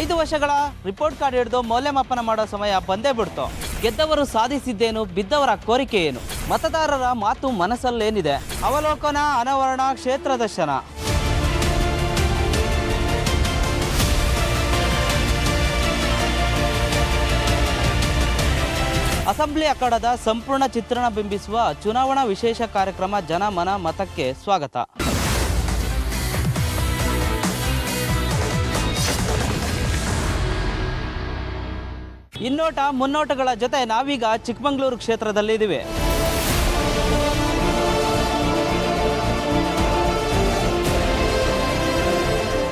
ಐದು ವರ್ಷಗಳ report card ಹಿಡಿದು ಮೌಲ್ಯಮಾಪನ ಮಾಡೋ ಸಮಯ ಬಂದೇ ಬಿಡ್ತು. ಗೆದ್ದವರು ಸಾಧಿಸಿದ್ದೇನು, ಬಿದ್ದವರ ಕೋರಿಕೆ ಏನು? ಮತದಾರರ ಮಾತು ಮನಸ್ಸಲ್ಲೇನಿದೆ? ಅವಲೋಕನ, ಅನಾವರಣ, ಕ್ಷೇತ್ರ ದರ್ಶನ. ಅಸೆಂಬ್ಲಿ ಅಖಾಡದ ಸಂಪೂರ್ಣ ಚಿತ್ರಣ ಬಿಂಬಿಸುವ ಚುನಾವಣಾ ವಿಶೇಷ ಕಾರ್ಯಕ್ರಮ ಜನಮನ ಮತಕ್ಕೆ ಸ್ವಾಗತ. ಇನ್ನೋಟ ಮುನ್ನೋಟಗಳ ಜೊತೆ ನಾವೀಗ ಚಿಕ್ಕಮಗಳೂರು ಕ್ಷೇತ್ರದಲ್ಲಿದ್ದೀವಿ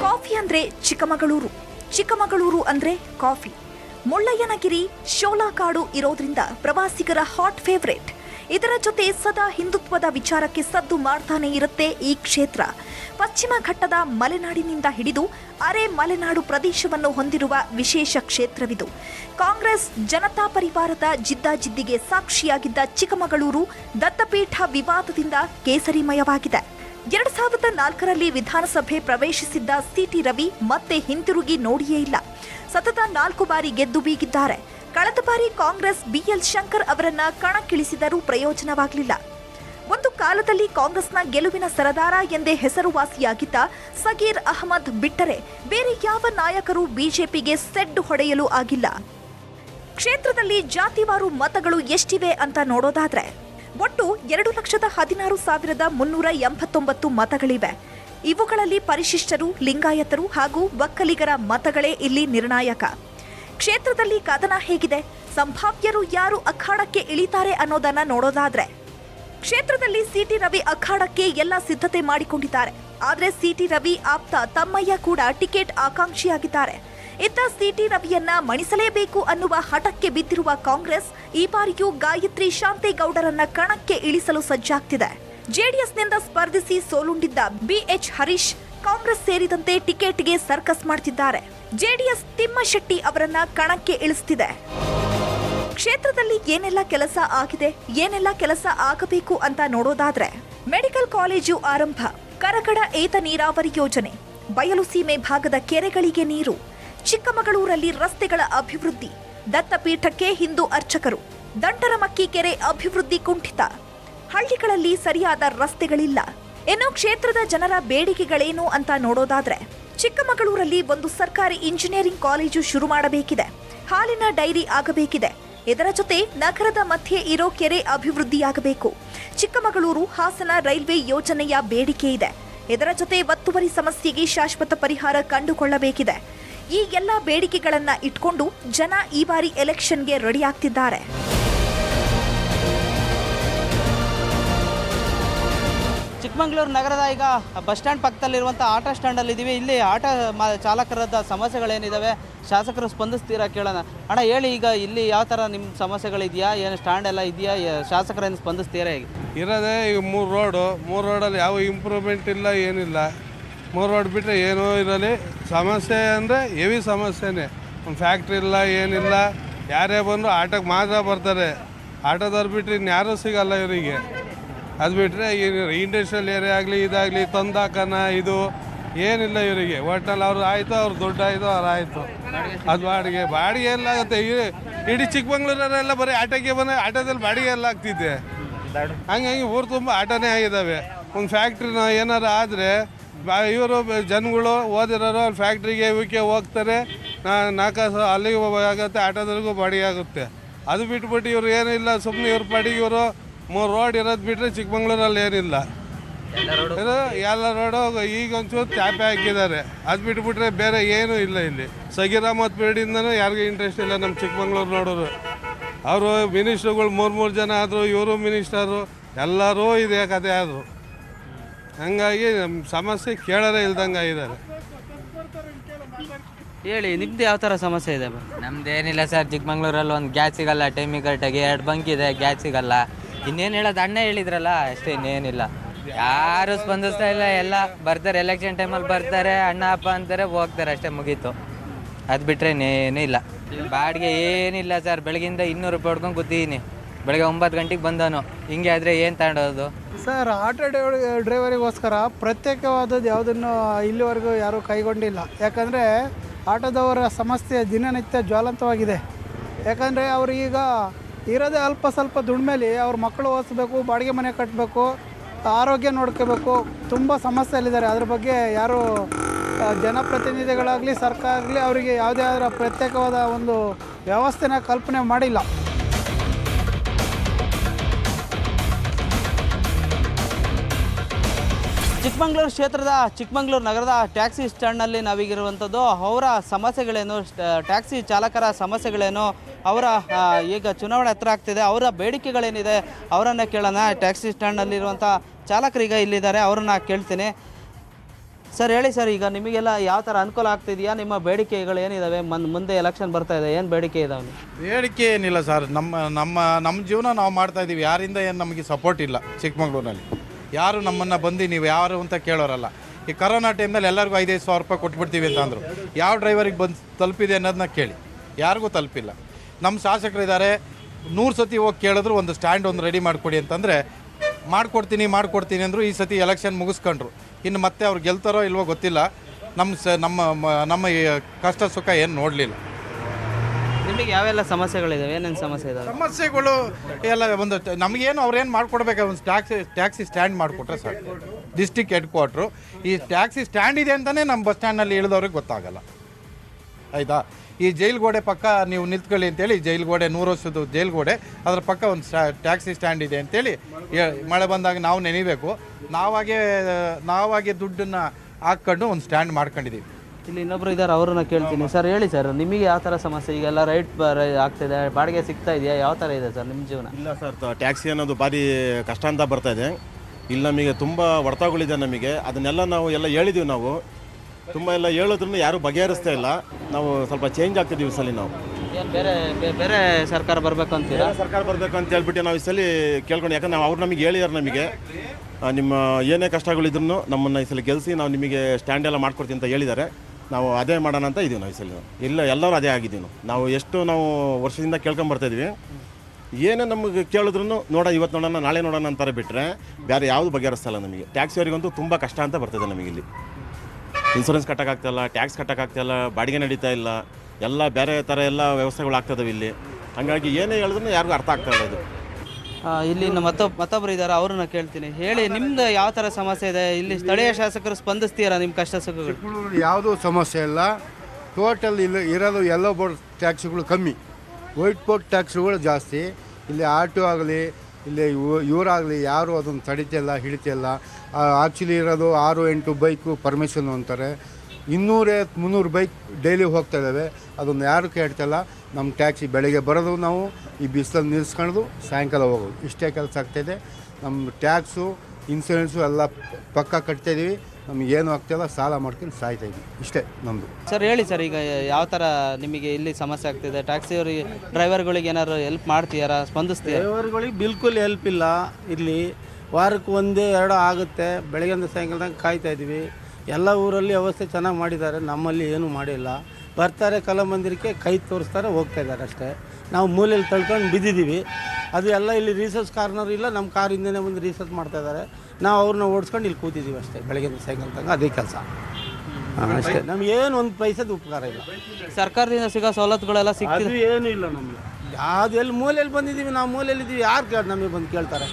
ಕಾಫಿ ಅಂದ್ರೆ ಚಿಕ್ಕಮಗಳೂರು. ಚಿಕ್ಕಮಗಳೂರು ಅಂದ್ರೆ ಕಾಫಿ. ಮುಳ್ಳಯ್ಯನಗಿರಿ, ಶೋಲಾಕಾಡು ಇರೋದ್ರಿಂದ ಪ್ರವಾಸಿಗರ ಹಾಟ್ ಫೇವರೇಟ್. ಇದರ ಜೊತೆ ಸದಾ ಹಿಂದುತ್ವದ ವಿಚಾರಕ್ಕೆ ಸದ್ದು ಮಾಡ್ತಾನೆ ಇರುತ್ತೆ ಈ ಕ್ಷೇತ್ರ. ಪಶ್ಚಿಮ ಘಟ್ಟದ ಮಲೆನಾಡಿನಿಂದ ಹಿಡಿದು ಅರೆ ಮಲೆನಾಡು ಪ್ರದೇಶವನ್ನು ಹೊಂದಿರುವ ವಿಶೇಷ ಕ್ಷೇತ್ರವಿದು. ಕಾಂಗ್ರೆಸ್ ಜನತಾ ಪರಿವಾರದ ಜಿದ್ದಾಜಿದ್ದಿಗೆ ಸಾಕ್ಷಿಯಾಗಿದ್ದ ಚಿಕ್ಕಮಗಳೂರು ದತ್ತಪೀಠ ವಿವಾದದಿಂದ ಕೇಸರಿಮಯವಾಗಿದೆ. ಎರಡ್ ಸಾವಿರದ ನಾಲ್ಕರಲ್ಲಿ ವಿಧಾನಸಭೆ ಪ್ರವೇಶಿಸಿದ್ದ ಸಿಟಿ ರವಿ ಮತ್ತೆ ಹಿಂತಿರುಗಿ ನೋಡಿಯೇ ಇಲ್ಲ. ಸತತ ನಾಲ್ಕು ಬಾರಿ ಗೆದ್ದು ಬೀಗಿದ್ದಾರೆ. ಕಳೆದ ಬಾರಿ ಕಾಂಗ್ರೆಸ್ ಬಿಎಲ್ ಶಂಕರ್ ಅವರನ್ನ ಕಣಕ್ಕಿಳಿಸಿದರೂ ಪ್ರಯೋಜನವಾಗಲಿಲ್ಲ. ಒಂದು ಕಾಲದಲ್ಲಿ ಕಾಂಗ್ರೆಸ್ನ ಗೆಲುವಿನ ಸರದಾರ ಎಂದೇ ಹೆಸರುವಾಸಿಯಾಗಿದ್ದ ಸಗೀರ್ ಅಹಮದ್ ಬಿಟ್ಟರೆ ಬೇರೆ ಯಾವ ನಾಯಕರು ಬಿಜೆಪಿಗೆ ಸೆಡ್ಡು ಹೊಡೆಯಲು ಆಗಿಲ್ಲ. ಕ್ಷೇತ್ರದಲ್ಲಿ ಜಾತಿವಾರು ಮತಗಳು ಎಷ್ಟಿವೆ ಅಂತ ನೋಡೋದಾದ್ರೆ, ಒಟ್ಟು ಎರಡು ಲಕ್ಷದ ಹದಿನಾರು ಸಾವಿರದ ಮುನ್ನೂರ ಎಂಬತ್ತೊಂಬತ್ತು ಮತಗಳಿವೆ. ಇವುಗಳಲ್ಲಿ ಪರಿಶಿಷ್ಟರು, ಲಿಂಗಾಯತರು ಹಾಗೂ ಒಕ್ಕಲಿಗರ ಮತಗಳೇ ಇಲ್ಲಿ ನಿರ್ಣಾಯಕ. ಕ್ಷೇತ್ರದಲ್ಲಿ ಕದನ ಹೇಗಿದೆ? ಸಂಭಾವ್ಯರು ಯಾರು ಅಖಾಡಕ್ಕೆ ಇಳಿತಾರೆ ಅನ್ನೋದನ್ನ ನೋಡೋದಾದ್ರೆ, ಕ್ಷೇತ್ರದಲ್ಲಿ ಸಿಟಿ ರವಿ ಅಖಾಡಕ್ಕೆ ಎಲ್ಲ ಸಿದ್ಧತೆ ಮಾಡಿಕೊಂಡಿದ್ದಾರೆ. ಆದ್ರೆ ಸಿಟಿ ರವಿ ಆಪ್ತ ತಮ್ಮಯ್ಯ ಕೂಡ ಟಿಕೆಟ್ ಆಕಾಂಕ್ಷಿಯಾಗಿದ್ದಾರೆ. ಇತ್ತ ಸಿಟಿ ರವಿಯನ್ನ ಮಣಿಸಲೇಬೇಕು ಅನ್ನುವ ಹಠಕ್ಕೆ ಬಿದ್ದಿರುವ ಕಾಂಗ್ರೆಸ್ ಈ ಬಾರಿಯೂ ಗಾಯತ್ರಿ ಶಾಂತೇಗೌಡರನ್ನ ಕಣಕ್ಕೆ ಇಳಿಸಲು ಸಜ್ಜಾಗ್ತಿದೆ. ಜೆಡಿಎಸ್ನಿಂದ ಸ್ಪರ್ಧಿಸಿ ಸೋಲುಂಡಿದ್ದ ಬಿಎಚ್ ಹರೀಶ್ ಕಾಂಗ್ರೆಸ್ ಸೇರಿದಂತೆ ಟಿಕೆಟ್ಗೆ ಸರ್ಕಸ್ ಮಾಡ್ತಿದ್ದಾರೆ. ಜೆಡಿಎಸ್ ತಿಮ್ಮಶೆಟ್ಟಿ ಅವರನ್ನ ಕಣಕ್ಕೆ ಇಳಿಸ್ತಿದೆ. ಕ್ಷೇತ್ರದಲ್ಲಿ ಏನೆಲ್ಲ ಕೆಲಸ ಆಗಿದೆ, ಏನೆಲ್ಲ ಕೆಲಸ ಆಗಬೇಕು ಅಂತ ನೋಡೋದಾದ್ರೆ, ಮೆಡಿಕಲ್ ಕಾಲೇಜು ಆರಂಭ ಕರಕಡ ಏತ ನೀರಾವರಿ ಯೋಜನೆ, ಬಯಲು ಸೀಮೆ ಭಾಗದ ಕೆರೆಗಳಿಗೆ ನೀರು, ಚಿಕ್ಕಮಗಳೂರಲ್ಲಿ ರಸ್ತೆಗಳ ಅಭಿವೃದ್ಧಿ, ದತ್ತಪೀಠಕ್ಕೆ ಹಿಂದೂ ಅರ್ಚಕರು, ದಂಟರಮಕ್ಕಿ ಕೆರೆ ಅಭಿವೃದ್ಧಿ ಕುಂಠಿತ. ಹಳ್ಳಿಗಳಲ್ಲಿ ಸರಿಯಾದ ರಸ್ತೆಗಳಿಲ್ಲ. ಇನ್ನು ಕ್ಷೇತ್ರದ ಜನರ ಬೇಡಿಕೆಗಳೇನು ಅಂತ ನೋಡೋದಾದ್ರೆ ಚಿಕ್ಕಮಗಳೂರಲ್ಲಿ ಒಂದು ಸರ್ಕಾರಿ ಇಂಜಿನಿಯರಿಂಗ್ ಕಾಲೇಜು ಶುರು ಮಾಡಬೇಕಿದೆ. ಹಾಲಿನ ಡೈರಿ ಆಗಬೇಕಿದೆ. ಇದರ ಜೊತೆ ನಗರದ ಮಧ್ಯೆ ಇರೋ ಕೆರೆ ಅಭಿವೃದ್ಧಿಯಾಗಬೇಕು. ಚಿಕ್ಕಮಗಳೂರು ಹಾಸನ ರೈಲ್ವೆ ಯೋಜನೆಯ ಬೇಡಿಕೆ ಇದೆ. ಇದರ ಜೊತೆ ಒತ್ತುವರಿ ಸಮಸ್ಯೆಗೆ ಶಾಶ್ವತ ಪರಿಹಾರ ಕಂಡುಕೊಳ್ಳಬೇಕಿದೆ. ಈ ಎಲ್ಲ ಬೇಡಿಕೆಗಳನ್ನ ಇಟ್ಕೊಂಡು ಜನ ಈ ಬಾರಿ ಎಲೆಕ್ಷನ್ಗೆ ರೆಡಿ ಆಗ್ತಿದ್ದಾರೆ. ಚಿಕ್ಕಮಗಳೂರು ನಗರದ ಈಗ ಬಸ್ ಸ್ಟ್ಯಾಂಡ್ ಪಕ್ಕದಲ್ಲಿರುವಂಥ ಆಟೋ ಸ್ಟ್ಯಾಂಡಲ್ಲಿ ಇದ್ದೀವಿ ಇಲ್ಲಿ ಆಟೋ ಮ ಚಾಲಕರದ ಸಮಸ್ಯೆಗಳೇನಿದ್ದಾವೆ ಶಾಸಕರು ಸ್ಪಂದಿಸ್ತೀರಾ ಕೇಳೋಣ. ಅಣ್ಣ, ಹೇಳಿ ಈಗ ಇಲ್ಲಿ ಯಾವ ಥರ ನಿಮ್ಮ ಸಮಸ್ಯೆಗಳಿದೆಯಾ? ಏನು ಸ್ಟ್ಯಾಂಡ್ ಎಲ್ಲ ಇದೆಯಾ? ಶಾಸಕರೇನು ಸ್ಪಂದಿಸ್ತೀರಾ ಹೇಗೆ? ಇರೋದೇ ಈಗ ಮೂರು ರೋಡು. ಮೂರು ರೋಡಲ್ಲಿ ಯಾವ ಇಂಪ್ರೂವ್ಮೆಂಟ್ ಇಲ್ಲ, ಏನಿಲ್ಲ. ಮೂರು ರೋಡ್ ಬಿಟ್ಟರೆ ಏನೂ ಇರಲಿ ಸಮಸ್ಯೆ ಅಂದರೆ ಹೆವಿ ಸಮಸ್ಯೆನೇ. ಒಂದು ಫ್ಯಾಕ್ಟ್ರಿ ಇಲ್ಲ, ಏನಿಲ್ಲ. ಯಾರೇ ಬಂದರೂ ಆಟೋಗೆ ಮಾತ್ರ ಬರ್ತಾರೆ. ಆಟೋದವ್ರು ಬಿಟ್ಟರೆ ಇನ್ಯಾರೂ ಸಿಗಲ್ಲ ಇವರಿಗೆ. ಅದು ಬಿಟ್ಟರೆ ಇಂಡಸ್ಟ್ರಿಯಲ್ ಏರಿಯಾ ಆಗಲಿ, ಇದಾಗಲಿ, ತಂದಾಕನ, ಇದು ಏನಿಲ್ಲ ಇವರಿಗೆ. ಒಟ್ಟಲ್ಲಿ ಅವ್ರು ಆಯಿತು ಅವ್ರು ದುಡ್ಡು ಆಯಿತು, ಅವ್ರು ಆಯಿತು. ಅದು ಬಾಡಿಗೆ. ಬಾಡಿಗೆ ಎಲ್ಲ ಆಗುತ್ತೆ. ಈ- ಇಡೀ ಚಿಕ್ಕಮಂಗ್ಳೂರಲ್ಲೆಲ್ಲ ಬರೀ ಆಟೋಗೆ ಬಂದ ಆಟೋದಲ್ಲಿ ಬಾಡಿಗೆ ಎಲ್ಲ ಆಗ್ತಿದೆ. ಹಂಗಾಗಿ ಊರು ತುಂಬ ಆಟೋನೇ ಆಗಿದ್ದಾವೆ. ಒಂದು ಫ್ಯಾಕ್ಟ್ರಿನ ಏನಾರು ಆದರೆ ಇವರು ಜನಗಳು ಓದಿರೋರು ಅಲ್ಲಿ ಫ್ಯಾಕ್ಟ್ರಿಗೆ ಇವಕ್ಕೆ ಹೋಗ್ತಾರೆ. ನಾಲ್ಕು ಅಲ್ಲಿಗೆ ಆಗುತ್ತೆ, ಆಟೋದವ್ರಿಗೂ ಬಾಡಿಗೆ ಆಗುತ್ತೆ. ಅದು ಬಿಟ್ಬಿಟ್ಟು ಇವ್ರು ಏನಿಲ್ಲ ಸುಮ್ಮನೆ ಇವ್ರ ಪಾಡಿಗೆ ಇವರು ಮೂರು ರೋಡ್ ಇರೋದು ಬಿಟ್ಟರೆ ಚಿಕ್ಕಮಂಗ್ಳೂರಲ್ಲಿ ಏನಿಲ್ಲ. ಇದು ಎಲ್ಲ ರೋಡು ಈಗ ಒಂಚೂರು ತ್ಯಾಪೆ ಹಾಕಿದ್ದಾರೆ. ಅದು ಬಿಟ್ಬಿಟ್ರೆ ಬೇರೆ ಏನೂ ಇಲ್ಲ ಇಲ್ಲಿ. ಸಗಿರಾಮತ್ ಪೀಡಿಂದನೂ ಯಾರಿಗೂ ಇಂಟ್ರೆಸ್ಟ್ ಇಲ್ಲ ನಮ್ಮ ಚಿಕ್ಕಮಂಗ್ಳೂರು ನೋಡೋರು ಅವರು ಮಿನಿಸ್ಟ್ರುಗಳು ಮೂರು ಮೂರು ಜನ ಆದರು ಇವರು ಮಿನಿಸ್ಟರು ಎಲ್ಲರೂ ಇದೆ ಕತೆ ಆದರು ಹಂಗಾಗಿ ನಮ್ಮ ಸಮಸ್ಯೆ ಕೇಳೋರೇ ಇಲ್ದಂಗೆ ಆಗಿದ್ದಾರೆ ಹೇಳಿ ನಿಮ್ದು ಯಾವ ಥರ ಸಮಸ್ಯೆ ಇದೆ? ನಮ್ದು ಏನಿಲ್ಲ ಸರ್ ಚಿಕ್ಕಮಂಗ್ಳೂರಲ್ಲಿ ಒಂದು ಗ್ಯಾಸ್ ಸಿಗಲ್ಲ ಟೈಮಿಗೆ ಕರೆಕ್ಟಾಗಿ ಎರಡು ಬಂಕ್ ಇದೆ ಗ್ಯಾಸ್ ಸಿಗಲ್ಲ. ಇನ್ನೇನು ಹೇಳೋದು ಅಣ್ಣ ಹೇಳಿದ್ರಲ್ಲ, ಅಷ್ಟೇ ಇನ್ನೇನಿಲ್ಲ. ಯಾರು ಸ್ಪಂದಿಸ್ತಾ ಇಲ್ಲ, ಎಲ್ಲ ಬರ್ತಾರೆ ಎಲೆಕ್ಷನ್ ಟೈಮಲ್ಲಿ ಬರ್ತಾರೆ, ಅಣ್ಣ, ಅಪ್ಪ ಅಂತಾರೆ, ಹೋಗ್ತಾರೆ, ಅಷ್ಟೇ ಮುಗೀತು. ಅದು ಬಿಟ್ಟರೆ ಇನ್ನೇನೂ ಇಲ್ಲ. ಬಾಡಿಗೆ ಏನಿಲ್ಲ ಸರ್, ಬೆಳಗಿಂದ ಇನ್ನೂರು ರೂಪಾಯಿ ಹೊಡ್ಕೊಂಡು ಕೂತಿದ್ದೀನಿ ಬೆಳಗ್ಗೆ ಒಂಬತ್ತು ಗಂಟೆಗೆ ಬಂದವನು. ಹಿಂಗೆ ಆದರೆ ಏನು ತಗೊಂಡೋದು? ಸರ್, ಆಟೋ ಡ್ರೈವರ್ ಡ್ರೈವರಿಗೋಸ್ಕರ ಪ್ರತ್ಯೇಕವಾದದ್ದು ಯಾವುದನ್ನು ಇಲ್ಲಿವರೆಗೂ ಯಾರೂ ಕೈಗೊಂಡಿಲ್ಲ. ಯಾಕಂದರೆ ಆಟೋದವರ ಸಮಸ್ಯೆ ದಿನನಿತ್ಯ ಜ್ವಾಲಂತವಾಗಿದೆ. ಯಾಕಂದರೆ ಅವರು ಈಗ ಇರೋದೇ ಅಲ್ಪ ಸ್ವಲ್ಪ ದುಡ್ಮೇಲೆ ಅವ್ರ ಮಕ್ಕಳು ಓದಿಸ್ಬೇಕು, ಬಾಡಿಗೆ ಮನೆ ಕಟ್ಟಬೇಕು ಆರೋಗ್ಯ ನೋಡ್ಕೋಬೇಕು. ತುಂಬ ಸಮಸ್ಯೆಯಲ್ಲಿದ್ದಾರೆ. ಅದ್ರ ಬಗ್ಗೆ ಯಾರು ಜನಪ್ರತಿನಿಧಿಗಳಾಗಲಿ ಸರ್ಕಾರ ಆಗಲಿ ಅವರಿಗೆ ಯಾವುದೇ ಆದ ಪ್ರತ್ಯೇಕವಾದ ಒಂದು ವ್ಯವಸ್ಥೆನ ಕಲ್ಪನೆ ಮಾಡಿಲ್ಲ. ಚಿಕ್ಕಮಂಗ್ಳೂರು ಕ್ಷೇತ್ರದ, ಚಿಕ್ಕಮಂಗ್ಳೂರು ನಗರದ ಟ್ಯಾಕ್ಸಿ ಸ್ಟ್ಯಾಂಡ್ನಲ್ಲಿ ನಾವೀಗಿರುವಂಥದ್ದು ಅವರ ಸಮಸ್ಯೆಗಳೇನು ಟ್ಯಾಕ್ಸಿ ಚಾಲಕರ ಸಮಸ್ಯೆಗಳೇನು ಅವರ ಈಗ ಚುನಾವಣೆ ಹತ್ರ ಆಗ್ತಿದೆ, ಅವರ ಬೇಡಿಕೆಗಳೇನಿದೆ, ಅವರನ್ನು ಕೇಳೋಣ. ಟ್ಯಾಕ್ಸಿ ಸ್ಟ್ಯಾಂಡಲ್ಲಿರುವಂಥ ಚಾಲಕರೀಗ ಇಲ್ಲಿದ್ದಾರೆ, ಅವ್ರನ್ನ ಕೇಳ್ತೀನಿ. ಸರ್, ಹೇಳಿ ಸರ್, ಈಗ ನಿಮಗೆಲ್ಲ ಯಾವ ಥರ ಅನುಕೂಲ ಆಗ್ತಿದೆಯಾ? ನಿಮ್ಮ ಬೇಡಿಕೆಗಳು ಏನಿದ್ದಾವೆ ಮನ್, ಮುಂದೆ ಎಲೆಕ್ಷನ್ ಬರ್ತಾ ಇದೆ, ಏನು ಬೇಡಿಕೆ ಇದಾವೆ? ಬೇಡಿಕೆ ಏನಿಲ್ಲ ಸರ್. ನಮ್ಮ ನಮ್ಮ ನಮ್ಮ ಜೀವನ ನಾವು ಮಾಡ್ತಾ ಇದ್ದೀವಿ. ಯಾರಿಂದ ಏನು ನಮಗೆ ಸಪೋರ್ಟ್ ಇಲ್ಲ ಚಿಕ್ಕಮಗಳೂರಿನಲ್ಲಿ. ಯಾರು ನಮ್ಮನ್ನು ಬಂದು ನೀವು ಯಾರು ಅಂತ ಕೇಳೋರಲ್ಲ. ಈ ಕರೋನಾ ಟೈಮ್ನಲ್ಲಿ ಎಲ್ಲರಿಗೂ ಐದೈದು ಸಾವಿರ ರೂಪಾಯಿ ಕೊಟ್ಬಿಡ್ತೀವಿ ಅಂತ ಅಂದರು. ಯಾವ ಡ್ರೈವರಿಗೆ ಬಂದು ತಲುಪಿದೆ ಅನ್ನೋದನ್ನ ಕೇಳಿ. ಯಾರಿಗೂ ತಲುಪಿಲ್ಲ. ನಮ್ಮ ಶಾಸಕರಿದ್ದಾರೆ. ನೂರು ಸತಿ ಹೋಗಿ ಕೇಳಿದ್ರು ಒಂದು ಸ್ಟ್ಯಾಂಡ್ ಒಂದು ರೆಡಿ ಮಾಡಿಕೊಡಿ ಅಂತಂದರೆ ಮಾಡ್ಕೊಡ್ತೀನಿ ಮಾಡ್ಕೊಡ್ತೀನಿ ಅಂದರು ಈ ಸತಿ ಎಲೆಕ್ಷನ್ ಮುಗಿಸ್ಕೊಂಡ್ರು. ಇನ್ನು ಮತ್ತೆ ಅವ್ರು ಗೆಲ್ತಾರೋ ಇಲ್ವೋ ಗೊತ್ತಿಲ್ಲ. ನಮ್ಮ ಸ ನಮ್ಮ ನಮ್ಮ ಕಷ್ಟ ಸುಖ ಏನು ನೋಡಲಿಲ್ಲ. ನಿಮಗೆ ಯಾವೆಲ್ಲ ಸಮಸ್ಯೆಗಳಿದಾವೆ? ಏನೇನು ಸಮಸ್ಯೆ ಇದಾವೆ? ಸಮಸ್ಯೆಗಳು ಎಲ್ಲ ಒಂದು ನಮಗೇನು ಅವ್ರೇನು ಮಾಡ್ಕೊಡ್ಬೇಕು? ಒಂದು ಟ್ಯಾಕ್ಸಿ ಟ್ಯಾಕ್ಸಿ ಸ್ಟ್ಯಾಂಡ್ ಮಾಡಿಕೊಟ್ರೆ ಸಾಕು. ಡಿಸ್ಟಿಕ್ ಹೆಡ್ ಕ್ವಾರ್ಟ್ರು ಈ ಟ್ಯಾಕ್ಸಿ ಸ್ಟ್ಯಾಂಡ್ ಇದೆ ಅಂತಲೇ ನಮ್ಮ ಬಸ್ ಸ್ಟ್ಯಾಂಡ್ನಲ್ಲಿ ಇಳಿದವ್ರಿಗೆ ಗೊತ್ತಾಗಲ್ಲ. ಆಯಿತಾ? ಈ ಜೈಲ್ ಗೋಡೆ ಪಕ್ಕ ನೀವು ನಿಂತ್ಕೊಳ್ಳಿ ಅಂತೇಳಿ ಜೈಲ್ ಗೋಡೆ ನೂರು ವರ್ಷದ ಜೈಲ್ ಗೋಡೆ ಅದರ ಪಕ್ಕ ಒಂದು ಸ್ಟಾ ಟ್ಯಾಕ್ಸಿ ಸ್ಟ್ಯಾಂಡ್ ಇದೆ ಅಂತೇಳಿ ಮಳೆ ಬಂದಾಗ ನಾವು ನೆನಿಬೇಕು. ನಾವಾಗೆ ನಾವಾಗೆ ದುಡ್ಡನ್ನು ಹಾಕ್ಕೊಂಡು ಒಂದು ಸ್ಟ್ಯಾಂಡ್ ಮಾಡ್ಕೊಂಡಿದ್ದೀವಿ ಇಲ್ಲಿ ಇನ್ನೊಬ್ರು ಇದ್ದಾರೆ ಅವ್ರನ್ನ ಕೇಳ್ತೀನಿ. ಸರ್ ಹೇಳಿ ಸರ್ ನಿಮಗೆ ಯಾವ ಥರ ಸಮಸ್ಯೆ? ಈಗೆಲ್ಲ ರೈಟ್ ಆಗ್ತಿದೆ ಬಾಡಿಗೆ ಸಿಗ್ತಾ ಇದೆಯಾ? ಯಾವ ಥರ ಇದೆ ಸರ್ ನಿಮ್ಮ ಜೀವನ? ಇಲ್ಲ ಸರ್ ತ- ಟ್ಯಾಕ್ಸಿ ಅನ್ನೋದು ಭಾರಿ ಕಷ್ಟ ಅಂತ ಬರ್ತಾ ಇದೆ. ಇಲ್ಲಿ ನಮಗೆ ತುಂಬ ಹೊಡೆತಗಳಿದೆ ನಮಗೆ. ಅದನ್ನೆಲ್ಲ ನಾವು ಎಲ್ಲ ಹೇಳಿದ್ದೀವಿ ನಾವು. ತುಂಬ ಎಲ್ಲ ಹೇಳಿದ್ರು ಯಾರೂ ಬಗೆಹರಿಸ್ತಾ ಇಲ್ಲ. ನಾವು ಸ್ವಲ್ಪ ಚೇಂಜ್ ಆಗ್ತಿದ್ದೀವಿ ಈ ಸಲ ನಾವು. ಏನು ಬೇರೆ ಬೇ- ಬೇರೆ ಸರ್ಕಾರ ಬರಬೇಕು ಅಂತೀರಾ? ಸರ್ಕಾರ ಬರಬೇಕು ಅಂತ ಹೇಳ್ಬಿಟ್ಟು ನಾವು ಈ ಸಲ ಕೇಳ್ಕೊಂಡು ಯಾಕಂದ್ರೆ ನಾವು ಅವ್ರು ನಮಗೆ ಹೇಳಿದಾರೆ ನಮಗೆ. ಆ, ನಿಮ್ಮ ಏನೇ ಕಷ್ಟಗಳಿದ್ರು ನಮ್ಮನ್ನು ಈ ಸಲ ಗೆಲ್ಸಿ ನಾವು ನಿಮಗೆ ಸ್ಟ್ಯಾಂಡ್ ಎಲ್ಲ ಮಾಡ್ಕೊಡ್ತೀವಿ ಅಂತ ಹೇಳಿದ್ದಾರೆ. ನಾವು ಅದೇ ಮಾಡೋಣ ಅಂತ ಇದೀವಿ ನಾವು ಈ ಸಲ. ಇಲ್ಲ ಎಲ್ಲರೂ ಅದೇ ಆಗಿದ್ದೀವಿ ನಾವು ನಾವು ಎಷ್ಟು ನಾವು ವರ್ಷದಿಂದ ಕೇಳ್ಕೊಂಡ್ ಬರ್ತಾ ಇದೀವಿ. ಏನೇ ನಮಗೆ ಕೇಳಿದ್ರು ನೋಡ ಇವತ್ತು ನೋಡೋಣ ನಾಳೆ ನೋಡೋಣ ಅಂತಾರೆ ಬಿಟ್ಟರೆ ಬೇರೆ ಯಾವುದು ಬಗೆಹರಿಸ್ತಲ್ಲ ನಮಗೆ. ಟ್ಯಾಕ್ಸಿಯವರಿಗಂತೂ ತುಂಬ ಕಷ್ಟ ಅಂತ ಬರ್ತದೆ ನಮಗಿಲ್ಲಿ. ಇಲ್ಲಿ ಇನ್ಸೂರೆನ್ಸ್ ಕಟ್ಟೋಕ್ಕಾಗ್ತಾಯಿಲ್ಲ ಟ್ಯಾಕ್ಸ್ ಕಟ್ಟೋಕ್ಕಾಗ್ತಾಯಿಲ್ಲ ಬಾಡಿಗೆ ನಡೀತಾ ಇಲ್ಲ ಎಲ್ಲ ಬೇರೆ ಥರ ಎಲ್ಲ ವ್ಯವಸ್ಥೆಗಳು ಆಗ್ತದವೆ ಇಲ್ಲಿ. ಹಾಗಾಗಿ ಏನೇ ಹೇಳಿದ್ರು ಯಾರಿಗೂ ಅರ್ಥ ಆಗ್ತಾ ಇಲ್ಲ ಇದು. ಇಲ್ಲಿ ಮತ್ತೊಬ್ಬ ಮತ್ತೊಬ್ಬರು ಇದ್ದಾರೆ ಅವ್ರನ್ನ ಕೇಳ್ತೀನಿ. ಹೇಳಿ ನಿಮ್ದು ಯಾವ ಥರ ಸಮಸ್ಯೆ ಇದೆ? ಇಲ್ಲಿ ಸ್ಥಳೀಯ ಶಾಸಕರು ಸ್ಪಂದಿಸ್ತೀರಾ ನಿಮ್ಮ ಕಷ್ಟ ಸುಖಗಳು ಯಾವುದೂ ಸಮಸ್ಯೆ ಇಲ್ಲ. ಟೋಟಲ್ ಇಲ್ಲಿ ಇರೋದು ಎಲ್ಲೋ ಬೋರ್ಡ್ ಟ್ಯಾಕ್ಸಿಗಳು ಕಮ್ಮಿ. ವೈಟ್ ಬೋರ್ಡ್ ಟ್ಯಾಕ್ಸಿಗಳು ಜಾಸ್ತಿ. ಇಲ್ಲಿ ಆಟೋ ಆಗಲಿ ಇಲ್ಲಿ ಇವು, ಇವರಾಗಲಿ ಯಾರು ಅದನ್ನು ತಡಿತಿಲ್ಲ, ಹಿಡಿತಿಲ್ಲ. ಆ್ಯಕ್ಚುಲಿ ಇರೋದು ಆರು ಎಂಟು ಬೈಕು ಪರ್ಮಿಷನ್ ಅಂತಾರೆ. ಇನ್ನೂರೇ ಮುನ್ನೂರು ಬೈಕ್ ಡೈಲಿ ಹೋಗ್ತಾ ಇದ್ದಾವೆ. ಅದನ್ನು ಯಾರು ಕೇಳ್ತಿಲ್ಲ. ನಮ್ಮ ಟ್ಯಾಕ್ಸಿ ಬೆಳಗ್ಗೆ ಬರೋದು ನಾವು, ಈ ಬಿಸಿಲಲ್ಲಿ ನಿಲ್ಲಿಸ್ಕೊಂಡು ಸಾಯಂಕಾಲ ಹೋಗೋದು. ಇಷ್ಟೇ ಕೆಲಸ ಆಗ್ತಾಯಿದೆ ನಮ್ಮ ಟ್ಯಾಕ್ಸು ಇನ್ಸೂರೆನ್ಸು ಎಲ್ಲ ಪಕ್ಕ ಕಟ್ತಾಯಿದ್ದೀವಿ ನಮ್ಗೆ ಏನು ಆಗ್ತಾಯಿಲ್ಲ ಸಾಲ ಮಾಡ್ಕೊಂಡು ಸಾಯ್ತಾ ಇದ್ದೀವಿ ಇಷ್ಟೇ ನಮ್ಮದು ಸರ್ ಹೇಳಿ ಸರ್ ಈಗ ಯಾವ ಥರ ನಿಮಗೆ ಇಲ್ಲಿ ಸಮಸ್ಯೆ ಆಗ್ತಿದೆ? ಟ್ಯಾಕ್ಸಿಯವರಿಗೆ ಡ್ರೈವರ್ಗಳಿಗೆ ಏನಾದ್ರು ಹೆಲ್ಪ್ ಮಾಡ್ತೀಯಾರ ಸ್ಪಂದಿಸ್ತೀರಾ ಡ್ರೈವರ್ಗಳಿಗೆ ಬಿಲ್ಕುಲ್ ಹೆಲ್ಪ್ ಇಲ್ಲ ಇಲ್ಲಿ. ವಾರಕ್ಕೆ ಒಂದು ಎರಡು ಆಗುತ್ತೆ. ಬೆಳಗ್ಗೆಯಿಂದ ಸಾಯಂಕಾಲದಾಗ ಕಾಯ್ತಾ ಇದ್ದೀವಿ ಎಲ್ಲ ಊರಲ್ಲಿ ವ್ಯವಸ್ಥೆ ಚೆನ್ನಾಗಿ ಮಾಡಿದ್ದಾರೆ. ನಮ್ಮಲ್ಲಿ ಏನೂ ಮಾಡಿಲ್ಲ. ಬರ್ತಾರೆ ಕಲಾಮಂದಿರಕ್ಕೆ ಕೈ ತೋರಿಸ್ತಾರೆ ಹೋಗ್ತಾ ಇದ್ದಾರೆ ಅಷ್ಟೇ. ನಾವು ಮೂಲೆಯಲ್ಲಿ ತಳ್ಕೊಂಡು ಬಿದ್ದಿದ್ದೀವಿ. ಅದು ಎಲ್ಲ ಇಲ್ಲಿ ರಿಸರ್ಚ್ ಕಾರ್ನರ್ ಇಲ್ಲ ನಮ್ಮ ಕಾರಿಂದನೇ ಬಂದು ರಿಸರ್ಚ್ ಮಾಡ್ತಾ ಇದ್ದಾರೆ. ನಾವು ಅವ್ರನ್ನ ಓಡಿಸ್ಕೊಂಡು ಇಲ್ಲಿ ಕೂತಿದ್ದೀವಿ ಅಷ್ಟೇ ಬೆಳಗ್ಗೆ ಸಾಯಂಕಾಲ ತನಕ ಅದೇ ಕೆಲಸ. ಅಷ್ಟೇ. ನಮಗೇನು ಒಂದು ಪೈಸದ ಉಪಕಾರ ಇಲ್ಲ. ಸರ್ಕಾರದಿಂದ ಸಿಗೋ ಸವಲತ್ತುಗಳೆಲ್ಲ ಸಿಗ್ತದೆ. ಏನೂ ಇಲ್ಲ ನಮಗೆ. ಯಾವ್ದು ಎಲ್ಲಿ ಮೂಲೆಯಲ್ಲಿ ಬಂದಿದ್ದೀವಿ ನಾವು ಮೂಲೆಯಲ್ಲಿ ಇದ್ದೀವಿ ಯಾರು ಕೇಳಿ ನಮಗೆ ಬಂದು ಕೇಳ್ತಾರೆ.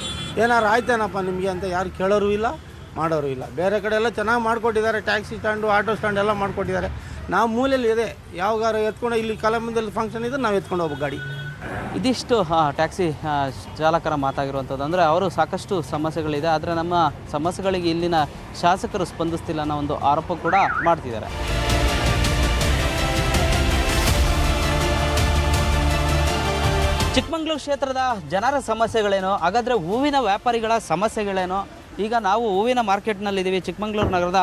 ಏನಾರು ಆಯ್ತೇನಪ್ಪ ನಿಮಗೆ ಅಂತ ಯಾರು ಕೇಳೋರು ಇಲ್ಲ ಮಾಡೋರು ಇಲ್ಲ. ಬೇರೆ ಕಡೆ ಎಲ್ಲ ಚೆನ್ನಾಗಿ ಮಾಡಿಕೊಟ್ಟಿದ್ದಾರೆ ಟ್ಯಾಕ್ಸಿ ಸ್ಟ್ಯಾಂಡು ಆಟೋ ಸ್ಟ್ಯಾಂಡ್ ಎಲ್ಲ ಮಾಡಿಕೊಟ್ಟಿದ್ದಾರೆ. ನಾವು ಮೂಲೆಯಲ್ಲಿ ಇದೆ. ಯಾವಾಗಾರ ಎತ್ಕೊಂಡು ಇಲ್ಲಿ ಕಲಾಮಂದಲ್ಲಿ ಫಂಕ್ಷನ್ ಇದ್ರೆ ನಾವು ಎತ್ಕೊಂಡು ಹೋಗ್ಬೇಕು ಗಾಡಿ. ಇದಿಷ್ಟು ಟ್ಯಾಕ್ಸಿ ಚಾಲಕರ ಮಾತಾಗಿರುವಂಥದ್ದು. ಅಂದರೆ ಅವರು ಸಾಕಷ್ಟು ಸಮಸ್ಯೆಗಳಿದೆ. ಆದರೆ ನಮ್ಮ ಸಮಸ್ಯೆಗಳಿಗೆ ಇಲ್ಲಿನ ಶಾಸಕರು ಸ್ಪಂದಿಸ್ತಿಲ್ಲ ಅನ್ನೋ ಒಂದು ಆರೋಪ ಕೂಡ ಮಾಡ್ತಿದ್ದಾರೆ. ಚಿಕ್ಕಮಂಗ್ಳೂರು ಕ್ಷೇತ್ರದ ಜನರ ಸಮಸ್ಯೆಗಳೇನೋ? ಹಾಗಾದರೆ ಹೂವಿನ ವ್ಯಾಪಾರಿಗಳ ಸಮಸ್ಯೆಗಳೇನು? ಈಗ ನಾವು ಹೂವಿನ ಮಾರ್ಕೆಟ್ನಲ್ಲಿದ್ದೀವಿ ಚಿಕ್ಕಮಂಗ್ಳೂರು ನಗರದ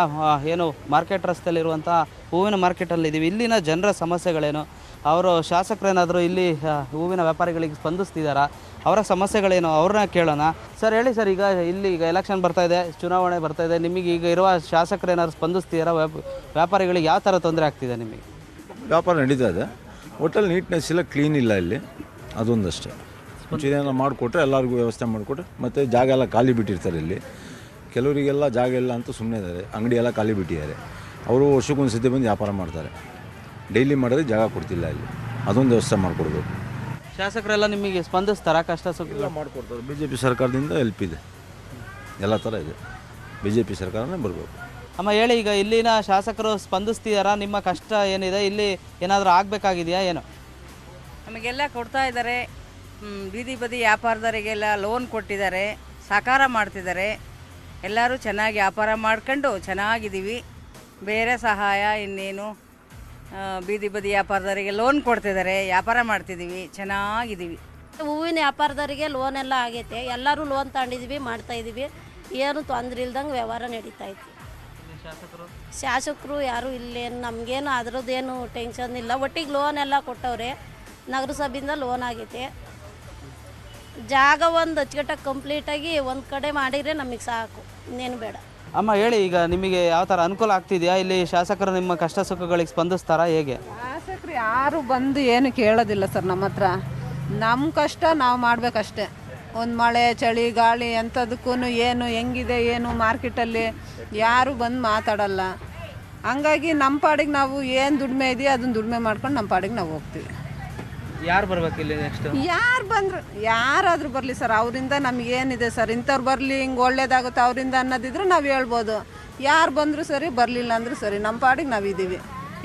ಏನು ಮಾರ್ಕೆಟ್ ರಸ್ತೆಯಲ್ಲಿರುವಂಥ ಹೂವಿನ ಮಾರ್ಕೆಟಲ್ಲಿದ್ದೀವಿ ಇಲ್ಲಿನ ಜನರ ಸಮಸ್ಯೆಗಳೇನು? ಅವರು ಶಾಸಕರೇನಾದರೂ ಇಲ್ಲಿ ಹೂವಿನ ವ್ಯಾಪಾರಿಗಳಿಗೆ ಸ್ಪಂದಿಸ್ತಿದ್ದಾರಾ? ಅವರ ಸಮಸ್ಯೆಗಳೇನು? ಅವ್ರನ್ನ ಕೇಳೋಣ. ಸರ್, ಹೇಳಿ ಸರ್, ಈಗ ಇಲ್ಲಿ ಈಗ ಎಲೆಕ್ಷನ್ ಬರ್ತಾ ಇದೆ, ಚುನಾವಣೆ ಬರ್ತಾ ಇದೆ. ನಿಮಗೆ ಈಗ ಇರುವ ಶಾಸಕರೇನಾದ್ರು ಸ್ಪಂದಿಸ್ತಿದ್ದಾರಾ ವ್ಯಾಪ, ವ್ಯಾಪಾರಿಗಳಿಗೆ ಯಾವ ಥರ ತೊಂದರೆ ಆಗ್ತಿದೆ ನಿಮಗೆ? ವ್ಯಾಪಾರ ನಡೀತಾ ಇದೆ. ಹೋಟೆಲ್ ನೀಟ್ನೆಸ್ ಇಲ್ಲ ಕ್ಲೀನ್ ಇಲ್ಲ ಇಲ್ಲಿ. ಅದೊಂದಷ್ಟೇ. ಮುಂಚೆನೇನೋ ಮಾಡಿಕೊಟ್ರೆ ಎಲ್ಲರಿಗೂ ವ್ಯವಸ್ಥೆ ಮಾಡಿಕೊಟ್ರೆ ಮತ್ತು ಜಾಗ ಎಲ್ಲ ಖಾಲಿ ಬಿಟ್ಟಿರ್ತಾರೆ ಇಲ್ಲಿ. ಕೆಲವರಿಗೆಲ್ಲ ಜಾಗ ಇಲ್ಲ ಅಂತ ಸುಮ್ಮನೆ ಇದ್ದಾರೆ. ಅಂಗಡಿ ಎಲ್ಲ ಖಾಲಿ ಬಿಟ್ಟಿದ್ದಾರೆ. ಅವರು ವರ್ಷಕ್ಕೊಂದು ಸತಿ ಬಂದು ವ್ಯಾಪಾರ ಮಾಡ್ತಾರೆ. ಡೈಲಿ ಮಾಡಿದ್ರೆ ಜಾಗ ಕೊಡ್ತಿಲ್ಲ ಇಲ್ಲಿ. ಅದೊಂದು ವ್ಯವಸ್ಥೆ ಮಾಡಿಕೊಡ್ಬೇಕು. ಶಾಸಕರೆಲ್ಲ ನಿಮಗೆ ಸ್ಪಂದಿಸ್ತಾರೆ? ಕಷ್ಟ ಸುಖ? ಎಲ್ಲ ಮಾಡಿಕೊಡ್ತಾರೆ. ಬಿ ಜೆ ಪಿ ಸರ್ಕಾರದಿಂದ ಹೆಲ್ಪ್ ಇದೆ. ಎಲ್ಲ ಥರ ಇದೆ. ಬಿ ಜೆ ಪಿ ಸರ್ಕಾರನೇ ಬರಬೇಕು. ಅಮ್ಮ ಹೇಳಿ ಈಗ ಇಲ್ಲಿನ ಶಾಸಕರು ಸ್ಪಂದಿಸ್ತಿದಾರಾ? ನಿಮ್ಮ ಕಷ್ಟ ಏನಿದೆ? ಇಲ್ಲಿ ಏನಾದರೂ ಆಗಬೇಕಾಗಿದೆಯಾ? ಏನು? ನಮಗೆಲ್ಲ ಕೊಡ್ತಾ ಇದ್ದಾರೆ. ಬೀದಿ ಬದಿ ವ್ಯಾಪಾರದವರಿಗೆಲ್ಲ ಲೋನ್ ಕೊಟ್ಟಿದ್ದಾರೆ, ಸಹಕಾರ ಮಾಡ್ತಿದ್ದಾರೆ. ಎಲ್ಲರೂ ಚೆನ್ನಾಗಿ ವ್ಯಾಪಾರ ಮಾಡ್ಕೊಂಡು ಚೆನ್ನಾಗಿದ್ದೀವಿ. ಬೇರೆ ಸಹಾಯ ಇನ್ನೇನು ಬೀದಿ ಬದಿ ವ್ಯಾಪಾರದವರಿಗೆ ಲೋನ್ ಕೊಡ್ತಿದ್ದಾರೆ. ವ್ಯಾಪಾರ ಮಾಡ್ತಿದ್ದೀವಿ, ಚೆನ್ನಾಗಿದ್ದೀವಿ. ಹೂವಿನ ವ್ಯಾಪಾರದವರಿಗೆ ಲೋನ್ ಎಲ್ಲ ಆಗೈತೆ. ಎಲ್ಲರೂ ಲೋನ್ ತಗೊಂಡಿದ್ದೀವಿ, ಮಾಡ್ತಾ ಇದ್ದೀವಿ. ಏನು ತೊಂದರೆ ಇಲ್ದಂಗೆ ವ್ಯವಹಾರ ನಡೀತಾ ಇತ್ತು ಶಾಸಕರು ಯಾರು ಇಲ್ಲೇನು ನಮಗೇನು ಅದ್ರದ್ದೇನು ಟೆನ್ಷನ್ ಇಲ್ಲ. ಒಟ್ಟಿಗೆ ಲೋನ್ ಎಲ್ಲ ಕೊಟ್ಟವ್ರೆ, ನಗರಸಭೆಯಿಂದ ಲೋನ್ ಆಗೈತೆ. ಜಾಗ ಒಂದು ಅಚ್ಚುಕಟ್ಟಾಗಿ ಕಂಪ್ಲೀಟಾಗಿ ಒಂದು ಕಡೆ ಮಾಡಿದರೆ ನಮಗೆ ಸಾಕು. ಇನ್ನೇನು ಬೇಡ. ಅಮ್ಮ ಹೇಳಿ ಈಗ ನಿಮಗೆ ಯಾವ ಥರ ಅನುಕೂಲ ಆಗ್ತಿದೆಯಾ? ಇಲ್ಲಿ ಶಾಸಕರು ನಿಮ್ಮ ಕಷ್ಟ ಸುಖಗಳಿಗೆ ಸ್ಪಂದಿಸ್ತಾರಾ? ಹೇಗೆ? ಶಾಸಕರು ಯಾರು ಬಂದು ಏನು ಕೇಳೋದಿಲ್ಲ ಸರ್ ನಮ್ಮ ಹತ್ರ. ನಮ್ಮ ಕಷ್ಟ ನಾವು ಮಾಡಬೇಕಷ್ಟೇ. ಒಂದು ಮಳೆ ಚಳಿ ಗಾಳಿ ಎಂಥದಕ್ಕೂ ಏನು ಹೆಂಗಿದೆ ಏನು ಮಾರ್ಕೆಟಲ್ಲಿ ಯಾರು ಬಂದು ಮಾತಾಡಲ್ಲ. ಹಂಗಾಗಿ ನಮ್ಮ ಪಾಡಿಗೆ ನಾವು ಏನು ದುಡಿಮೆ ಇದೆಯೋ ಅದನ್ನ ದುಡಿಮೆ ಮಾಡ್ಕೊಂಡು ನಮ್ಮ ಪಾಡಿಗೆ ನಾವು ಹೋಗ್ತೀವಿ. ಯಾರು ಬರ್ಬೇಕು ಇಲ್ಲಿ ನೆಕ್ಸ್ಟ್ ಯಾರು ಬಂದ್ರು, ಯಾರಾದರೂ ಬರಲಿ ಸರ್, ಅವರಿಂದ ನಮಗೇನಿದೆ ಸರ್, ಇಂಥವ್ರು ಬರಲಿ, ಹಿಂಗೆ ಒಳ್ಳೇದಾಗುತ್ತೆ ಅವರಿಂದ ಅನ್ನೋದಿದ್ರೆ ನಾವು ಹೇಳ್ಬೋದು. ಯಾರು ಬಂದರೂ ಸರಿ, ಬರಲಿಲ್ಲ ಅಂದರೂ ಸರಿ ನಮ್ಮ ಪಾಡಿಗೆ ನಾವು ಇದ್ದೀವಿ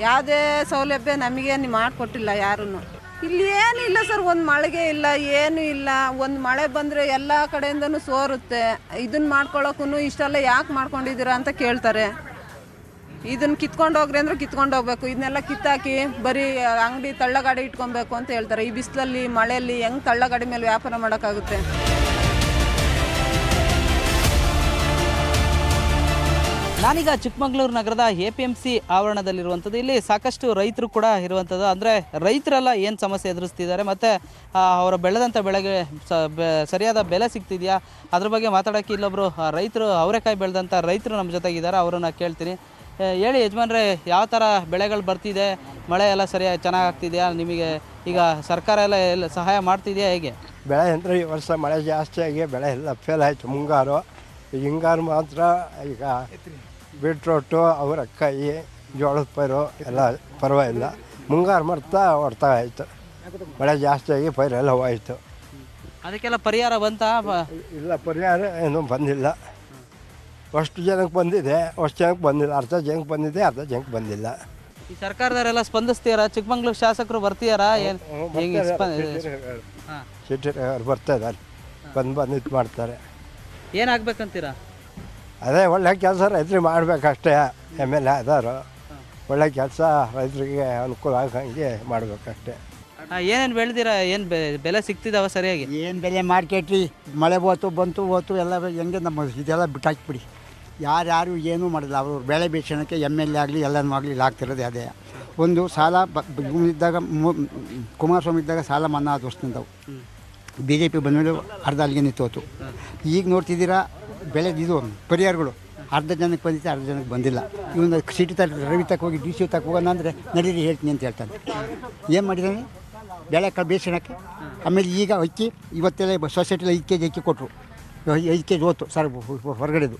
ಯಾವುದೇ ಸೌಲಭ್ಯ ನಮಗೇನು ಮಾಡಿಕೊಟ್ಟಿಲ್ಲ ಯಾರೂ ಇಲ್ಲಿ ಏನಿಲ್ಲ ಸರ್, ಒಂದು ಮಳೆಗೆ ಇಲ್ಲ, ಏನೂ ಇಲ್ಲ. ಒಂದು ಮಳೆ ಬಂದರೆ ಎಲ್ಲ ಕಡೆಯಿಂದನೂ ಸೋರುತ್ತೆ. ಇದನ್ನ ಮಾಡ್ಕೊಳ್ಳೋಕ್ಕೂ ಇಷ್ಟೆಲ್ಲ ಯಾಕೆ ಮಾಡ್ಕೊಂಡಿದ್ದೀರಾ ಅಂತ ಕೇಳ್ತಾರೆ. ಇದನ್ನ ಕಿತ್ಕೊಂಡು ಹೋಗ್ರಿ ಅಂದ್ರೆ ಕಿತ್ಕೊಂಡು ಹೋಗ್ಬೇಕು. ಇದನ್ನೆಲ್ಲ ಕಿತ್ತಾಕಿ ಬರೀ ಅಂಗಡಿ ತಳ್ಳಗಾಡಿ ಇಟ್ಕೊಬೇಕು ಅಂತ ಹೇಳ್ತಾರೆ. ಈ ಬಿಸಿಲಲ್ಲಿ, ಮಳೆಯಲ್ಲಿ ಹೆಂಗ್ ತಳ್ಳಗಾಡಿ ಮೇಲೆ ವ್ಯಾಪಾರ ಮಾಡೋಕ್ಕಾಗುತ್ತೆ? ನಾನೀಗ ಚಿಕ್ಕಮಗಳೂರು ನಗರದ ಎ ಪಿ ಎಂ ಸಿ ಆವರಣದಲ್ಲಿರುವಂಥದ್ದು. ಇಲ್ಲಿ ಸಾಕಷ್ಟು ರೈತರು ಕೂಡ ಇರುವಂಥದ್ದು. ಅಂದರೆ ರೈತರೆಲ್ಲ ಏನು ಸಮಸ್ಯೆ ಎದುರಿಸ್ತಿದ್ದಾರೆ? ಮತ್ತು ಅವರ ಬೆಳೆದಂಥ ಬೆಳೆಗೆ ಸರಿಯಾದ ಬೆಲೆ ಸಿಗ್ತಿದೆಯಾ? ಅದ್ರ ಬಗ್ಗೆ ಮಾತಾಡೋಕ್ಕೆ ಇಲ್ಲೊಬ್ಬರು ರೈತರು, ಅವರೆಕಾಯಿ ಬೆಳೆದಂಥ ರೈತರು ನಮ್ಮ ಜೊತೆಗಿದ್ದಾರೆ. ಅವರನ್ನು ಕೇಳ್ತೀನಿ. ಹೇಳಿ ಯಜಮಾನ್ರೆ ಯಾವ ಥರ ಬೆಳೆಗಳು ಬರ್ತಿದೆ? ಮಳೆ ಎಲ್ಲ ಸರಿಯಾಗಿ ಚೆನ್ನಾಗಿ ಆಗ್ತಿದೆಯಾ? ನಿಮಗೆ ಈಗ ಸರ್ಕಾರ ಎಲ್ಲ ಎಲ್ಲ ಸಹಾಯ ಮಾಡ್ತಿದೆಯಾ ಹೇಗೆ? ಬೆಳೆ ಅಂದರೆ ಈ ವರ್ಷ ಮಳೆ ಜಾಸ್ತಿ ಆಗಿ ಬೆಳೆ ಎಲ್ಲ ಫೇಲ್ ಆಯಿತು ಮುಂಗಾರು. ಈ ಹಿಂಗಾರು ಮಾತ್ರ ಈಗ ಬೀಟ್ರೋಟು ಕೈ ಜೋಳದ ಪೈರು ಎಲ್ಲ ಪರವಾಗಿಲ್ಲ. ಮುಂಗಾರು ಮಾಡ್ತಾ ಹೊಡ್ತಾ ಆಯಿತು ಮಳೆ ಜಾಸ್ತಿ ಆಗಿ ಪೈರೆಲ್ಲ ಹೋಯಿತು. ಅದಕ್ಕೆಲ್ಲ ಪರಿಹಾರ ಬಂತಾ? ಇಲ್ಲ ಪರಿಹಾರ ಏನೂ ಬಂದಿಲ್ಲ. ಅಷ್ಟು ಜನಕ್ಕೆ ಬಂದಿದೆ ಅಷ್ಟು ಜನಕ್ಕೆ ಬಂದಿಲ್ಲ ಅರ್ಧ ಜನಕ್ಕೆ ಬಂದಿದೆ ಅರ್ಧ ಜನಕ್ಕೆ ಬಂದಿಲ್ಲ. ಈ ಸರ್ಕಾರದವರೆಲ್ಲ ಸ್ಪಂದಿಸ್ತೀರಾ? ಚಿಕ್ಕಮಂಗ್ಳೂರು ಶಾಸಕರು ಬರ್ತೀಯಾರಾ ಏನು ಹೆಂಗೆ ಹಾ. ಸಿಟಿ ಅವ್ರು ಬರ್ತಾ ಇದ್ದಾರೆ ಬಂದು ಬಂದು ಇದು ಮಾಡ್ತಾರೆ. ಏನಾಗ್ಬೇಕಂತೀರಾ? ಅದೇ ಒಳ್ಳೆ ಕೆಲಸ ರೈತರಿಗೆ ಮಾಡಬೇಕಷ್ಟೇ ಎಂ ಎಲ್ ಎ ಅದಾರು ಒಳ್ಳೆ ಕೆಲಸ ರೈತರಿಗೆ ಅನುಕೂಲ ಆಗಂಗೆ ಮಾಡಬೇಕಷ್ಟೇ. ಏನೇನು ಬೆಳೆದಿರಾ? ಏನು ಬೆಲೆ ಸಿಗ್ತಿದಾವ ಸರಿಯಾಗಿ? ಏನು ಬೆಲೆ ಮಾರ್ಕೆಟ್ಲಿ ಮಳೆ ಹೋತು ಬಂತು ಹೋತು ಎಲ್ಲ ಹೆಂಗೆ ನಮ್ಮ ಇದೆಲ್ಲ ಬಿಟ್ಟಾಕ್ಬಿಡಿ. ಯಾರ್ಯಾರು ಏನೂ ಮಾಡಿಲ್ಲ. ಅವರು ಬೆಳೆ ಬೇಷಣಕ್ಕೆ ಎಂ ಎಲ್ ಎ ಆಗಲಿ, ಎಲ್ಲನೂ ಆಗಲಿ ಆಗ್ತಿರೋದೇ ಅದೇ. ಒಂದು ಸಾಲ ಇದ್ದಾಗ ಕುಮಾರಸ್ವಾಮಿ ಇದ್ದಾಗ ಸಾಲ ಮನ್ನಾ ವರ್ಷದಿಂದವು. ಬಿ ಜೆ ಪಿ ಬಂದಮೇಲೆ ಅರ್ಧ ಅಲ್ಲಿಗೆ ನಿಂತೋತು. ಈಗ ನೋಡ್ತಿದ್ದೀರಾ, ಬೆಳೆ ಇದು ಪರಿಹಾರಗಳು. ಅರ್ಧ ಜನಕ್ಕೆ ಬಂದಿತ್ತು ಅರ್ಧ ಜನಕ್ಕೆ ಬಂದಿಲ್ಲ. ಇವನು ಸಿಟಿ ತಕ್ಕ, ರವಿ ತಕ್ಕ ಹೋಗಿ, ಡಿ ಸಿ ತಕ್ಕ ಹೋಗೋಣ ಅಂದರೆ ನಡೀರಿ, ಹೇಳ್ತೀನಿ ಅಂತ ಹೇಳ್ತಾನೆ. ಏನು ಮಾಡಿದ್ದಾನೆ? ಬೆಳೆ ಕ ಬೇಸಣಕ್ಕೆ ಆಮೇಲೆ ಈಗ ಅಕ್ಕಿ, ಇವತ್ತೆಲ್ಲ ಸೊಸೈಟಿಲಿ ಐದು ಕೆ ಅಕ್ಕಿ ಕೊಟ್ಟರು ಐದು ಕೆ ಜಿ ಹೋತು ಸರ್ ಹೊರಗಡೆದು.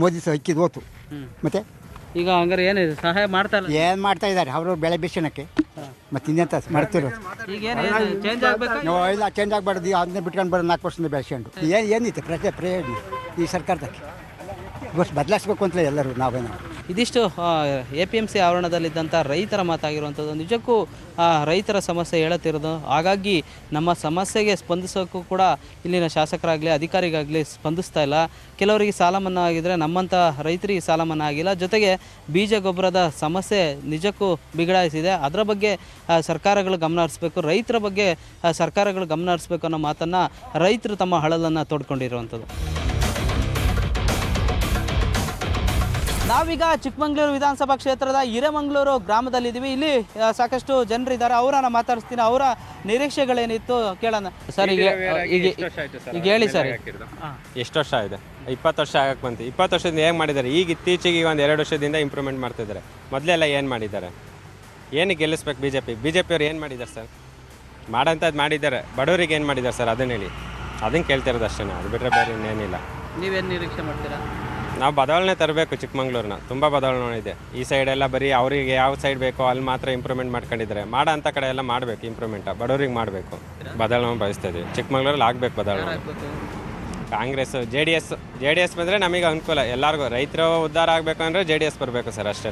ಮೋದಿ ಸಹ ಅಕ್ಕಿದು ಹೋತು. ಮತ್ತು? ಈಗ ಹಂಗಾರೆ ಏನು ಸಹಾಯ ಮಾಡ್ತಾ ಇಲ್ಲ? ಏನು ಮಾಡ್ತಾ ಇದ್ದಾರೆ? ಅವರು ಬೆಳೆ ಬಿಸಿನಕ್ಕೆ. ಮತ್ತೆ ಇನ್ನೆಂತ ಮಾಡ್ತಿರೋದು ಇಲ್ಲ ಚೇಂಜ್ ಆಗಬಾರ್ದು. ಅದನ್ನ ಬಿಟ್ಕೊಂಡು ಬರೋದು ನಾಲ್ಕು ವರ್ಷದಿಂದ ಬೆಳೆಸ್ಕೊಂಡು ಏನು ಏನಿತ್ತು ಪ್ರಜೆ ಪ್ರಯೋಜನ ಈ ಸರ್ಕಾರದಕ್ಕೆ? ಬಸ್ ಬದಲಾಯಿಸ್ಬೇಕು ಅಂತ ಎಲ್ಲರೂ ನಾವೇನೋ. ಇದಿಷ್ಟು ಎ ಪಿ ಎಂ ಸಿ ಆವರಣದಲ್ಲಿದ್ದಂಥ ರೈತರ ಮಾತಾಗಿರುವಂಥದ್ದು. ನಿಜಕ್ಕೂ ರೈತರ ಸಮಸ್ಯೆ ಹೇಳುತ್ತಿರೋದು. ಹಾಗಾಗಿ ನಮ್ಮ ಸಮಸ್ಯೆಗೆ ಸ್ಪಂದಿಸೋಕ್ಕೂ ಕೂಡ ಇಲ್ಲಿನ ಶಾಸಕರಾಗಲಿ, ಅಧಿಕಾರಿಗಾಗಲಿ ಸ್ಪಂದಿಸ್ತಾ ಇಲ್ಲ. ಕೆಲವರಿಗೆ ಸಾಲ ಮನ್ನಾ ಆಗಿದರೆ ನಮ್ಮಂಥ ರೈತರಿಗೆ ಸಾಲ ಮನ್ನಾ ಆಗಿಲ್ಲ. ಜೊತೆಗೆ ಬೀಜ ಗೊಬ್ಬರದ ಸಮಸ್ಯೆ ನಿಜಕ್ಕೂ ಬಿಗಡಾಯಿಸಿದೆ. ಅದರ ಬಗ್ಗೆ ಸರ್ಕಾರಗಳು ಗಮನ ಹರಿಸ್ಬೇಕು. ರೈತರ ಬಗ್ಗೆ ಸರ್ಕಾರಗಳು ಗಮನ ಹರಿಸ್ಬೇಕು ಅನ್ನೋ ಮಾತನ್ನು ರೈತರು ತಮ್ಮ ಹಳಲನ್ನು ತೋಡ್ಕೊಂಡಿರುವಂಥದ್ದು. ನಾವೀಗ ಚಿಕ್ಕಮಂಗ್ಳೂರು ವಿಧಾನಸಭಾ ಕ್ಷೇತ್ರದ ಹಿರೇಮಂಗ್ಳೂರು ಗ್ರಾಮದಲ್ಲಿದ್ದೀವಿ. ಇಲ್ಲಿ ಸಾಕಷ್ಟು ಜನರಿದ್ದಾರೆ. ಅವರನ್ನ ಮಾತಾಡಿಸ್ತೀನಿ. ಅವರ ನಿರೀಕ್ಷೆಗಳೇನಿತ್ತು ಕೇಳೋಣ. ಸರ್ ಈಗ ಈಗ ಈಗ ಹೇಳಿ ಸರ್. ಎಷ್ಟು ವರ್ಷ ಆಗಿದೆ? ಇಪ್ಪತ್ತು ವರ್ಷ ಆಗಕ್ಕೆ ಬಂತು. ಇಪ್ಪತ್ತು ವರ್ಷದಿಂದ ಏನು ಮಾಡಿದ್ದಾರೆ? ಈಗ ಇತ್ತೀಚೆಗೆ ಒಂದು ಎರಡು ವರ್ಷದಿಂದ ಇಂಪ್ರೂವ್ಮೆಂಟ್ ಮಾಡ್ತಿದ್ದಾರೆ. ಮೊದಲೆಲ್ಲ ಏನು ಮಾಡಿದ್ದಾರೆ? ಏನು ಗೆಲ್ಲಿಸ್ಬೇಕು B J P B J ಪಿಯವ್ರು ಏನು ಮಾಡಿದ್ದಾರೆ ಸರ್? ಮಾಡೋಂಥದ್ದು ಮಾಡಿದ್ದಾರೆ. ಬಡವರಿಗೆ ಏನು ಮಾಡಿದ್ದಾರೆ ಸರ್? ಅದನ್ನ ಹೇಳಿ. ಅದನ್ನು ಕೇಳ್ತಿರೋದು ಅಷ್ಟೇ ಅದು ಬಿಟ್ಟರೆ ಬೇರೆ ಇನ್ನೇನಿಲ್ಲ. ನೀವೇನು ನಿರೀಕ್ಷೆ ಮಾಡ್ತೀರಾ? ನಾವು ಬದಲಾವಣೆ ತರಬೇಕು ಚಿಕ್ಕಮಂಗ್ಳೂರನ್ನ ತುಂಬ ಬದಲಾವಣೆ ಇದೆ. ಈ ಸೈಡೆಲ್ಲ ಬರೀ ಅವರಿಗೆ ಯಾವ ಸೈಡ್ ಬೇಕೋ ಅಲ್ಲಿ ಮಾತ್ರ ಇಂಪ್ರೂವ್ಮೆಂಟ್ ಮಾಡ್ಕೊಂಡಿದ್ದಾರೆ ಮಾಡೋ ಅಂಥ ಕಡೆ ಎಲ್ಲ ಮಾಡಬೇಕು ಇಂಪ್ರೂವ್ಮೆಂಟ್ ಬಡವ್ರಿಗೆ ಮಾಡಬೇಕು. ಬದಲಾವಣೆ ಬಯಸ್ತಾ ಇದೀವಿ. ಚಿಕ್ಕಮಂಗ್ಳೂರಲ್ಲಿ ಆಗಬೇಕು ಬದಲಾವಣೆ Congress J D S J D S ಬಂದರೆ ನಮಗೆ ಅನುಕೂಲ. ಎಲ್ಲರಿಗೂ, ರೈತರು ಉದ್ಧಾರ ಆಗಬೇಕು ಅಂದರೆ ಜೆ ಡಿ ಎಸ್ ಬರಬೇಕು ಸರ್ ಅಷ್ಟೇ